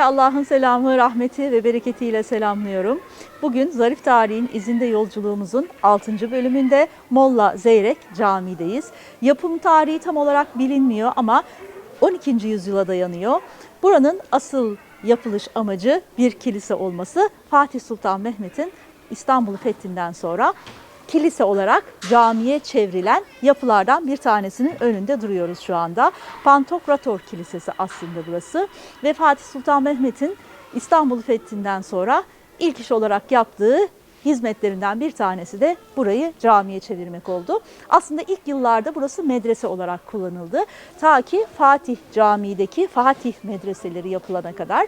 Allah'ın selamı, rahmeti ve bereketiyle selamlıyorum. Bugün Zarif Tarihin izinde yolculuğumuzun 6. bölümünde Molla Zeyrek Camii'deyiz. Yapım tarihi tam olarak bilinmiyor ama 12. yüzyıla dayanıyor. Buranın asıl yapılış amacı bir kilise olması. Fatih Sultan Mehmet'in İstanbul'u fethinden sonra kilise olarak camiye çevrilen yapılardan bir tanesinin önünde duruyoruz şu anda. Pantokrator Kilisesi aslında burası ve Fatih Sultan Mehmet'in İstanbul fethinden sonra ilk iş olarak yaptığı hizmetlerinden bir tanesi de burayı camiye çevirmek oldu. Aslında ilk yıllarda burası medrese olarak kullanıldı. Ta ki Fatih Camii'deki Fatih medreseleri yapılana kadar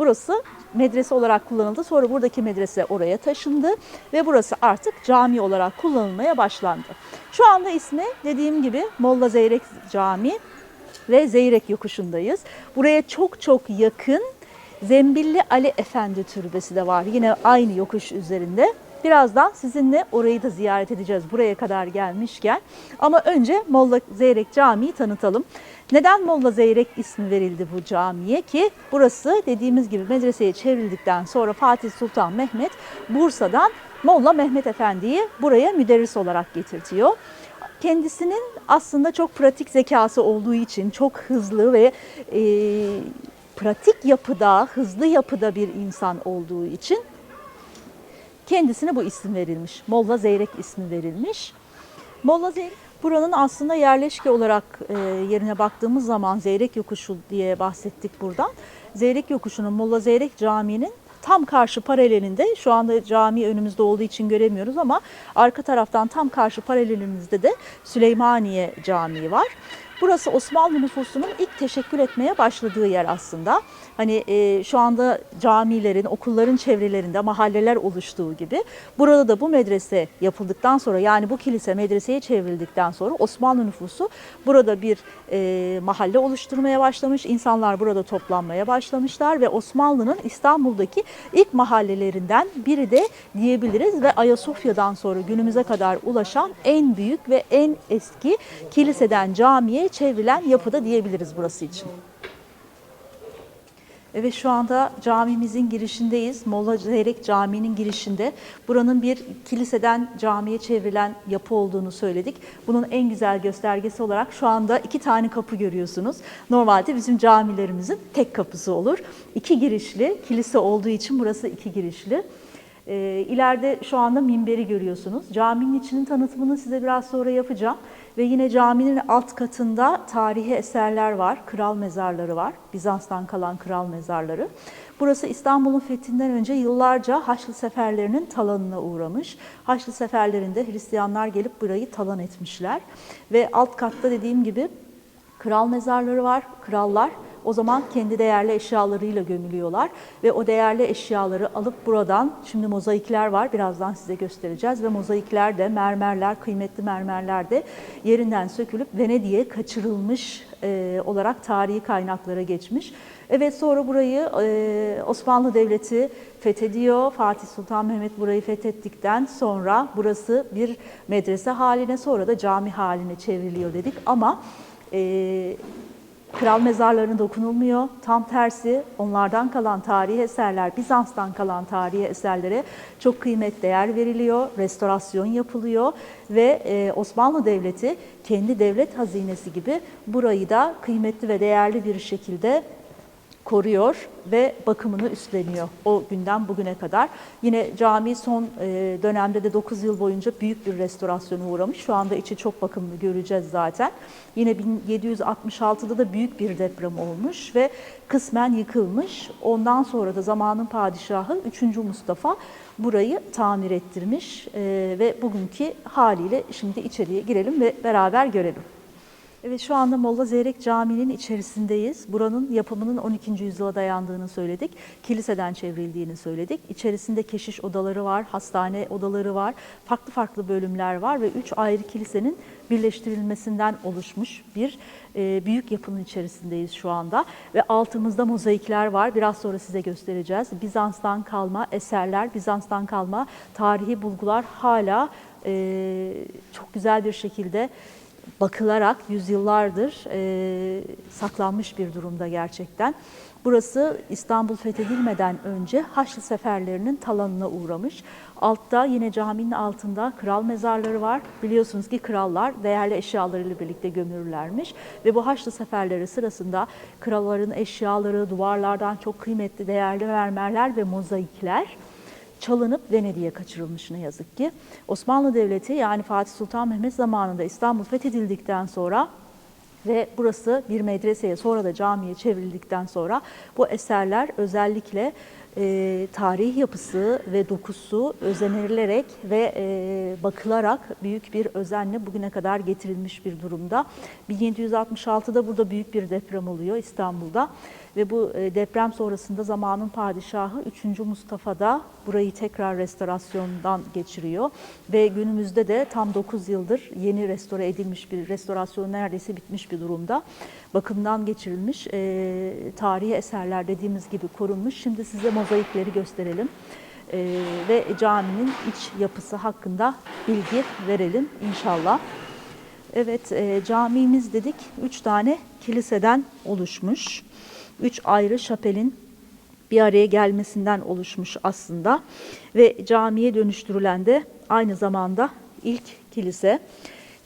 burası medrese olarak kullanıldı. Sonra buradaki medrese oraya taşındı ve burası artık cami olarak kullanılmaya başlandı. Şu anda ismi dediğim gibi Molla Zeyrek Camii ve Zeyrek Yokuşu'ndayız. Buraya çok çok yakın Zembilli Ali Efendi Türbesi de var. Yine aynı yokuş üzerinde. Birazdan sizinle orayı da ziyaret edeceğiz buraya kadar gelmişken. Ama önce Molla Zeyrek Camii'yi tanıtalım. Neden Molla Zeyrek ismi verildi bu camiye ki burası dediğimiz gibi medreseye çevrildikten sonra Fatih Sultan Mehmet Bursa'dan Molla Mehmet Efendi'yi buraya müderris olarak getirtiyor kendisinin aslında çok pratik zekası olduğu için çok hızlı ve e, pratik yapıda, hızlı yapıda bir insan olduğu için kendisine bu isim verilmiş. Molla Zeyrek ismi verilmiş. Molla Zeyrek buranın aslında yerleşke olarak e, yerine baktığımız zaman Zeyrek Yokuşu diye bahsettik buradan. Zeyrek Yokuşu'nun Molla Zeyrek Camii'nin tam karşı paralelinde şu anda cami önümüzde olduğu için göremiyoruz ama arka taraftan tam karşı paralelimizde de Süleymaniye Camii var. Burası Osmanlı nüfusunun ilk teşekkül etmeye başladığı yer aslında. Hani e, şu anda camilerin, okulların çevrelerinde mahalleler oluştuğu gibi burada da bu medrese yapıldıktan sonra yani bu kilise medreseye çevrildikten sonra Osmanlı nüfusu burada bir e, mahalle oluşturmaya başlamış. İnsanlar burada toplanmaya başlamışlar ve Osmanlı'nın İstanbul'daki ilk mahallelerinden biri de diyebiliriz ve Ayasofya'dan sonra günümüze kadar ulaşan en büyük ve en eski kiliseden camiye çevrilen yapıda diyebiliriz burası için. Evet şu anda camimizin girişindeyiz. Molla Zeyrek Camii'nin girişinde. Buranın bir kiliseden camiye çevrilen yapı olduğunu söyledik. Bunun en güzel göstergesi olarak şu anda iki tane kapı görüyorsunuz. Normalde bizim camilerimizin tek kapısı olur. İki girişli, kilise olduğu için burası iki girişli. E, ileride şu anda minberi görüyorsunuz. Caminin içinin tanıtımını size biraz sonra yapacağım. Ve yine caminin alt katında tarihi eserler var. Kral mezarları var. Bizans'tan kalan kral mezarları. Burası İstanbul'un fethinden önce yıllarca Haçlı seferlerinin talanına uğramış. Haçlı seferlerinde Hristiyanlar gelip burayı talan etmişler. Ve alt katta dediğim gibi kral mezarları var. Krallar o zaman kendi değerli eşyalarıyla gömülüyorlar ve o değerli eşyaları alıp buradan şimdi mozaikler var birazdan size göstereceğiz ve mozaikler de mermerler kıymetli mermerler de yerinden sökülüp Venedik'e kaçırılmış e, olarak tarihi kaynaklara geçmiş. Evet sonra burayı e, Osmanlı Devleti fethediyor. Fatih Sultan Mehmet burayı fethettikten sonra burası bir medrese haline sonra da cami haline çevriliyor dedik ama e, Kral mezarlarına dokunulmuyor. Tam tersi onlardan kalan tarihi eserler, Bizans'tan kalan tarihi eserlere çok kıymet değer veriliyor, restorasyon yapılıyor ve e, Osmanlı Devleti kendi devlet hazinesi gibi burayı da kıymetli ve değerli bir şekilde koruyor ve bakımını üstleniyor o günden bugüne kadar. Yine cami son e, dönemde de 9 yıl boyunca büyük bir restorasyona uğramış. Şu anda içi çok bakımlı göreceğiz zaten. Yine 1766'da da büyük bir deprem olmuş ve kısmen yıkılmış. Ondan sonra da zamanın padişahı 3. Mustafa burayı tamir ettirmiş e, ve bugünkü haliyle şimdi içeriye girelim ve beraber görelim. Evet şu anda Molla Zeyrek Camii'nin içerisindeyiz. Buranın yapımının 12. yüzyıla dayandığını söyledik. Kiliseden çevrildiğini söyledik. İçerisinde keşiş odaları var, hastane odaları var, farklı farklı bölümler var ve üç ayrı kilisenin birleştirilmesinden oluşmuş bir e, büyük yapının içerisindeyiz şu anda. Ve altımızda mozaikler var. Biraz sonra size göstereceğiz. Bizans'tan kalma eserler, Bizans'tan kalma tarihi bulgular hala e, çok güzel bir şekilde bakılarak yüzyıllardır e, saklanmış bir durumda gerçekten. Burası İstanbul fethedilmeden önce Haçlı seferlerinin talanına uğramış. Altta yine caminin altında kral mezarları var. Biliyorsunuz ki krallar değerli eşyalarıyla birlikte gömülürlermiş. Ve bu Haçlı seferleri sırasında kralların eşyaları, duvarlardan çok kıymetli değerli mermerler ve mozaikler çalınıp Venedik'e kaçırılmış ne yazık ki. Osmanlı Devleti yani Fatih Sultan Mehmet zamanında İstanbul fethedildikten sonra ve burası bir medreseye sonra da camiye çevrildikten sonra bu eserler özellikle e, tarih yapısı ve dokusu özenilerek ve e, bakılarak büyük bir özenle bugüne kadar getirilmiş bir durumda. 1766'da burada büyük bir deprem oluyor İstanbul'da ve bu e, deprem sonrasında zamanın padişahı 3. Mustafa da burayı tekrar restorasyondan geçiriyor ve günümüzde de tam 9 yıldır yeni restore edilmiş bir restorasyon neredeyse bitmiş bir durumda. Bakımdan geçirilmiş e, tarihi eserler dediğimiz gibi korunmuş. Şimdi size mozaikleri gösterelim e, ve caminin iç yapısı hakkında bilgi verelim inşallah. Evet, e, camimiz dedik üç tane kiliseden oluşmuş. Üç ayrı şapelin bir araya gelmesinden oluşmuş aslında ve camiye dönüştürülen de aynı zamanda ilk kilise.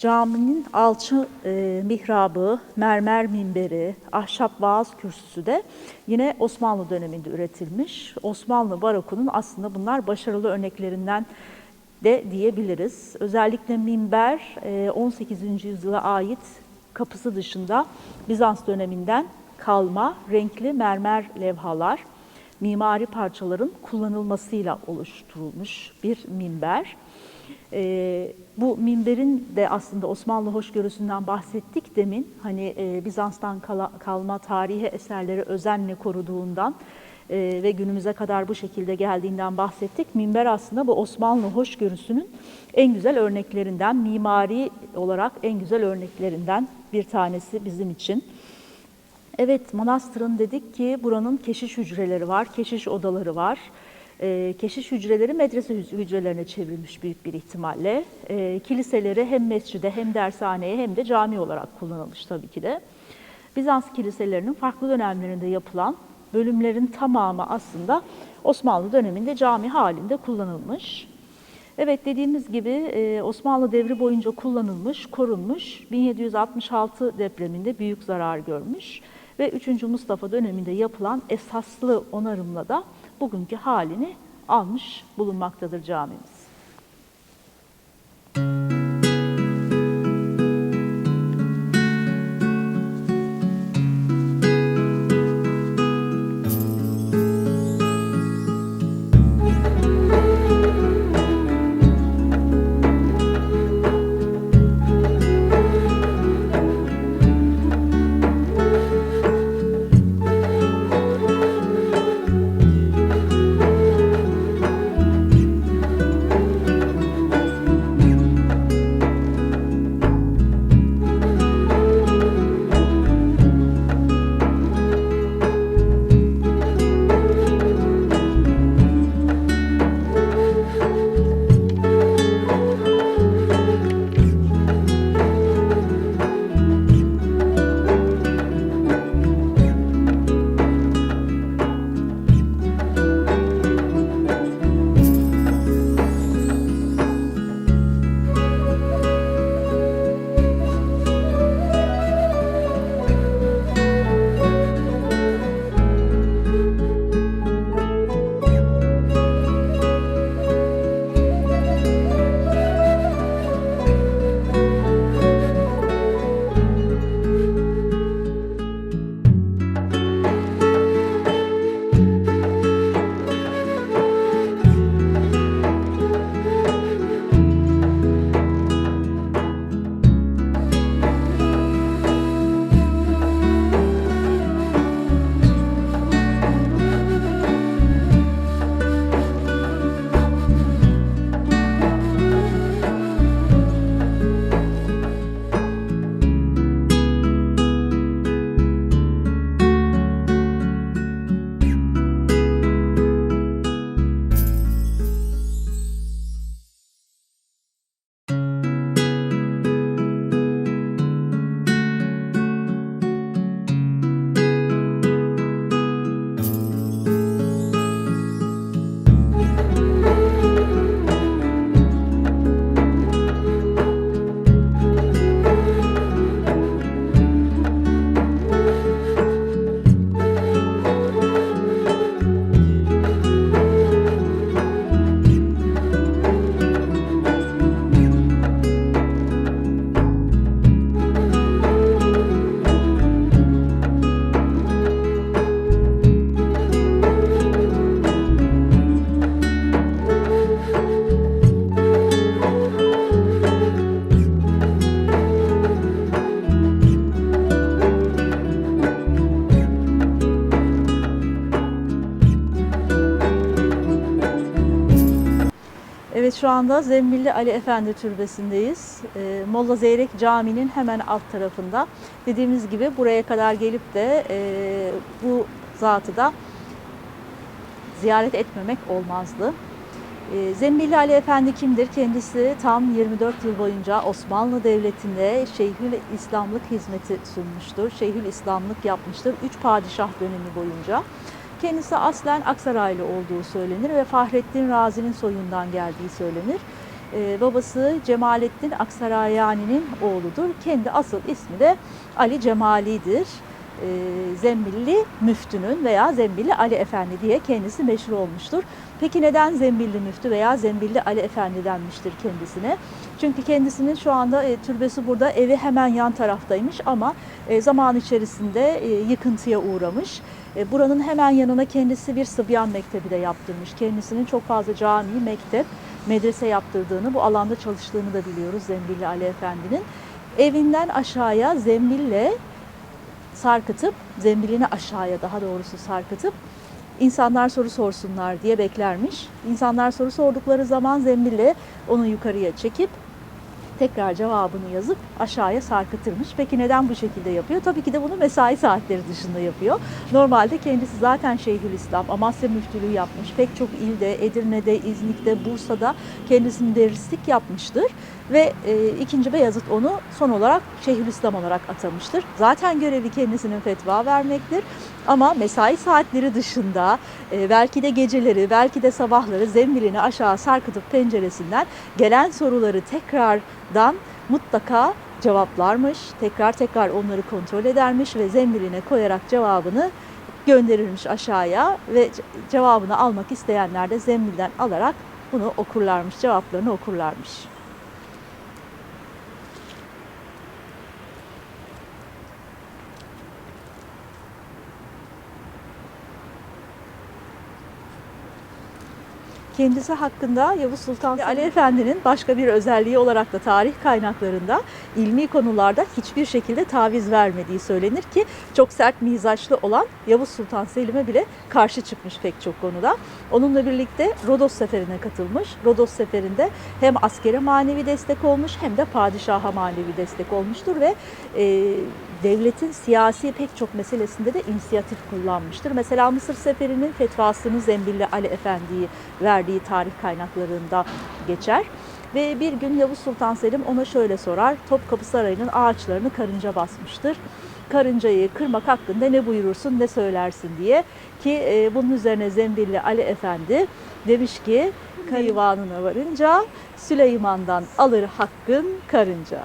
Caminin alçı e, mihrabı, mermer minberi, ahşap vaaz kürsüsü de yine Osmanlı döneminde üretilmiş. Osmanlı barokunun aslında bunlar başarılı örneklerinden de diyebiliriz. Özellikle minber e, 18. yüzyıla ait kapısı dışında Bizans döneminden kalma renkli mermer levhalar, mimari parçaların kullanılmasıyla oluşturulmuş bir minber. Ee, bu minberin de aslında Osmanlı hoşgörüsünden bahsettik demin. Hani e, Bizans'tan kala, kalma tarihi eserleri özenle koruduğundan e, ve günümüze kadar bu şekilde geldiğinden bahsettik. Minber aslında bu Osmanlı hoşgörüsünün en güzel örneklerinden, mimari olarak en güzel örneklerinden bir tanesi bizim için. Evet, manastırın dedik ki buranın keşiş hücreleri var, keşiş odaları var. E, keşiş hücreleri medrese hücrelerine çevrilmiş büyük bir ihtimalle. E, kiliseleri hem mescide hem dershaneye hem de cami olarak kullanılmış tabii ki de. Bizans kiliselerinin farklı dönemlerinde yapılan bölümlerin tamamı aslında Osmanlı döneminde cami halinde kullanılmış. Evet dediğimiz gibi e, Osmanlı devri boyunca kullanılmış, korunmuş. 1766 depreminde büyük zarar görmüş ve 3. Mustafa döneminde yapılan esaslı onarımla da bugünkü halini almış bulunmaktadır camimiz. Şu anda Zembilli Ali Efendi Türbesi'ndeyiz. Ee, Molla Zeyrek Camii'nin hemen alt tarafında. Dediğimiz gibi buraya kadar gelip de e, bu zatı da ziyaret etmemek olmazdı. E, Zembilli Ali Efendi kimdir? Kendisi tam 24 yıl boyunca Osmanlı Devleti'nde Şeyhül İslamlık hizmeti sunmuştur. Şeyhül İslamlık yapmıştır. Üç padişah dönemi boyunca. Kendisi aslen Aksaraylı olduğu söylenir ve Fahrettin Razi'nin soyundan geldiği söylenir. Ee, babası Cemalettin Aksarayani'nin oğludur. Kendi asıl ismi de Ali Cemali'dir. Ee, Zembilli Müftü'nün veya Zembilli Ali Efendi diye kendisi meşhur olmuştur. Peki neden Zembilli Müftü veya Zembilli Ali Efendi denmiştir kendisine? Çünkü kendisinin şu anda e, türbesi burada, evi hemen yan taraftaymış ama e, zaman içerisinde e, yıkıntıya uğramış. E, buranın hemen yanına kendisi bir Sıbyan Mektebi de yaptırmış. Kendisinin çok fazla cami, mektep, medrese yaptırdığını, bu alanda çalıştığını da biliyoruz Zembilli Ali Efendi'nin. Evinden aşağıya zembille sarkıtıp, zembilini aşağıya daha doğrusu sarkıtıp insanlar soru sorsunlar diye beklermiş. İnsanlar soru sordukları zaman zembille onu yukarıya çekip tekrar cevabını yazıp aşağıya sarkıtırmış. Peki neden bu şekilde yapıyor? Tabii ki de bunu mesai saatleri dışında yapıyor. Normalde kendisi zaten Şeyhülislam, Amasya müftülüğü yapmış. Pek çok ilde, Edirne'de, İznik'te, Bursa'da kendisinin dervislik yapmıştır. Ve e, 2. Beyazıt onu son olarak Şeyhülislam olarak atamıştır. Zaten görevi kendisinin fetva vermektir. Ama mesai saatleri dışında e, belki de geceleri, belki de sabahları zembilini aşağı sarkıtıp penceresinden gelen soruları tekrardan mutlaka cevaplarmış. Tekrar tekrar onları kontrol edermiş ve zembiline koyarak cevabını gönderirmiş aşağıya ve ce- cevabını almak isteyenler de zembilden alarak bunu okurlarmış, cevaplarını okurlarmış. Kendisi hakkında Yavuz Sultan Ali Efendi'nin başka bir özelliği olarak da tarih kaynaklarında ilmi konularda hiçbir şekilde taviz vermediği söylenir ki çok sert mizaçlı olan Yavuz Sultan Selim'e bile karşı çıkmış pek çok konuda. Onunla birlikte Rodos seferine katılmış. Rodos seferinde hem askere manevi destek olmuş hem de padişaha manevi destek olmuştur ve e, devletin siyasi pek çok meselesinde de inisiyatif kullanmıştır. Mesela Mısır Seferi'nin fetvasını Zembilli Ali Efendi'yi verdiği tarih kaynaklarında geçer. Ve bir gün Yavuz Sultan Selim ona şöyle sorar. Topkapı Sarayı'nın ağaçlarını karınca basmıştır. Karıncayı kırmak hakkında ne buyurursun, ne söylersin diye. Ki e, bunun üzerine Zembilli Ali Efendi demiş ki divanına varınca Süleyman'dan alır hakkın karınca.